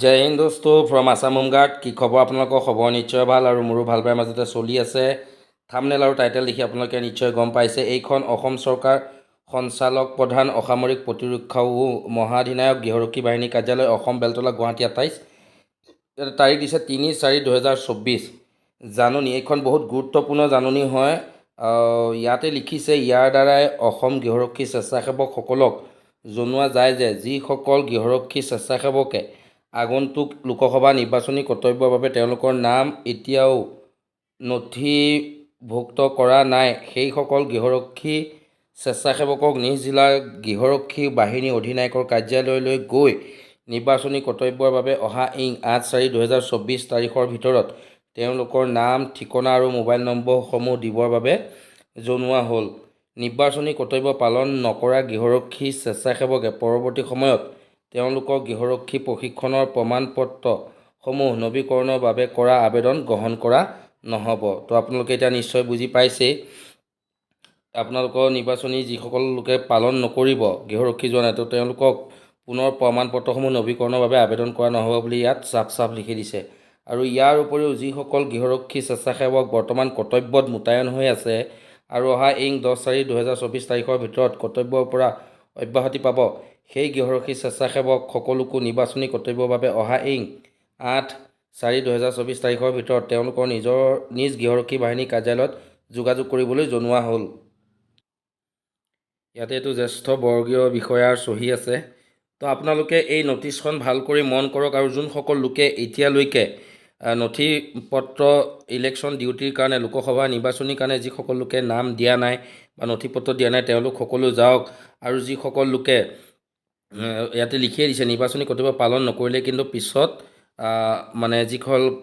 জয় হিন্দ দোস্তো ফ্ৰম আছাম কি খবৰ আপোনালোকৰ? খবৰ নিশ্চয় ভালো আৰু মোৰো ভালো বেয়াৰ মাজতে চলি আছে। থামনেল আৰু টাইটেল দেখি আপোনালোকে নিশ্চয় গম পাইছে। এইখন অসম চৰকাৰ সঞ্চালক প্ৰধান অসামৰিক প্ৰতিৰক্ষা মহাধিনায়ক গৃহৰক্ষী বাহিনী কাৰ্যালয়, অসম বেলতলা, গুৱাহাটী আঠাইছ। তাৰিখ দিছে তিনি চাৰি দুহেজাৰ চৌব্বিছ। জাননী, এইখন বহুত গুৰুত্বপূৰ্ণ জাননী হয়। ইয়াতে লিখিছে, ইয়াৰ দ্বাৰাই অসম গৃহৰক্ষী স্বেচ্ছাসেৱকসকলক জনোৱা যায় যে, যিসকল গৃহৰক্ষী স্বেচ্ছাসেৱকে আগন্তুক লোকসভা নিৰ্বাচনী কৰ্তব্যৰ বাবে তেওঁলোকৰ নাম এতিয়াও নথিভুক্ত কৰা নাই। সেইসকল গৃহৰক্ষী স্বেচ্ছাসেৱকক নিজ জিলাৰ গৃহৰক্ষী বাহিনী অধিনায়কৰ কাৰ্যালয়লৈ গৈ নিৰ্বাচনী কৰ্তব্যৰ বাবে অহা ইং আঠ চাৰি দুহেজাৰ চৌব্বিছ তাৰিখৰ ভিতৰত তেওঁলোকৰ নাম ঠিকনা আৰু মোবাইল নম্বৰসমূহ দিবৰ বাবে জনোৱা হ'ল। নিৰ্বাচনী কৰ্তব্য পালন নকৰা গৃহৰক্ষী স্বেচ্ছাসেৱকে পৰৱৰ্তী সময়ত তেওঁলোকৰ গৃহৰক্ষী প্ৰশিক্ষণৰ প্ৰমাণপত্ৰসমূহ নৱীকৰণৰ বাবে কৰা আবেদন গ্ৰহণ কৰা নহ'ব। তো আপোনালোকে এতিয়া নিশ্চয় বুজি পাইছেই। আপোনালোকৰ নিৰ্বাচনী যিসকল লোকে পালন নকৰিব গৃহৰক্ষী জনাই তো তেওঁলোকক পুনৰ প্ৰমাণপত্ৰসমূহ নৱীকৰণৰ বাবে আবেদন কৰা নহ'ব বুলি ইয়াত চাফ চাফ লিখি দিছে। আৰু ইয়াৰ উপৰিও যিসকল গৃহৰক্ষী স্বেচ্ছাসেৱক বৰ্তমান কৰ্তব্যত মোতায়েন হৈ আছে আৰু অহা ইং দহ চাৰি দুহেজাৰ চৌব্বিছ তাৰিখৰ ভিতৰত কৰ্তব্যৰ পৰা অব্যাহতি পাব। সেই গৃহৰক্ষী স্বেচ্ছাসেৱক সকলোকো নিৰ্বাচনী কৰ্তব্যৰ বাবে অহা ইং আঠ চাৰি দুহেজাৰ চৌব্বিছ তাৰিখৰ ভিতৰত তেওঁলোকৰ নিজৰ নিজ গৃহৰক্ষী বাহিনী কাৰ্যালয়ত যোগাযোগ কৰিবলৈ জনোৱা হ'ল। ইয়াতে এইটো জ্যেষ্ঠ বৰ্গীয় বিষয়াৰ চহী আছে। তো আপোনালোকে এই নটিচখন ভাল কৰি মন কৰক আৰু যোনসকল লোকে এতিয়ালৈকে নথি পত্ৰ ইলেকশ্যন ডিউটিৰ কাৰণে লোকসভা নিৰ্বাচনীৰ কাৰণে যিসকল লোকে নাম দিয়া নাই বা নথি পত্ৰ দিয়া নাই, তেওঁলোক সকলো যাওক আৰু যিসকল লোকে ইয়াতে লিখিয়ে দিছে, নিৰ্বাচনী কৰ্তব্য পালন নকৰিলে কিন্তু পিছত মানে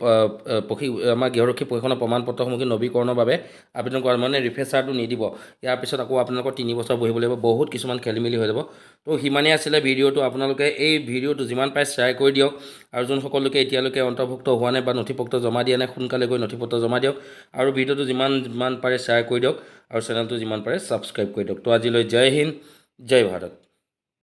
আহ, প্ৰশি আমাৰ গৃহৰক্ষী প্ৰশিক্ষণৰ প্ৰমাণপত্ৰসমূহ কিন্তু নৱীকৰণৰ বাবে আবেদন কৰা মানে ৰিফ্ৰেচাৰটো নিদিব। ইয়াৰ পিছত আকৌ আপোনালোকৰ তিনি বছৰ বহিব লাগিব বহুত কিছুমান খেলি মেলি হৈ যাব। তো সিমানেই আছিলে ভিডিঅ'টো আপোনালোকে এই ভিডিঅ'টো যিমান পাৰে শ্বেয়াৰ কৰি দিয়ক। আৰু যোনসকল লোকে এতিয়ালৈকে অন্তৰ্ভুক্ত হোৱা নাই বা নথিপত্ৰ জমা দিয়া নাই সোনকালে গৈ নথিপত্ৰ জমা দিয়ক। আৰু ভিডিঅ'টো যিমান যিমান পাৰে শ্বেয়াৰ কৰি দিয়ক। আৰু চেনেলটো যিমান পাৰে ছাবস্ক্ৰাইব কৰি দিয়ক। তো আজিলৈ জয় হিন্দ জয় ভাৰত।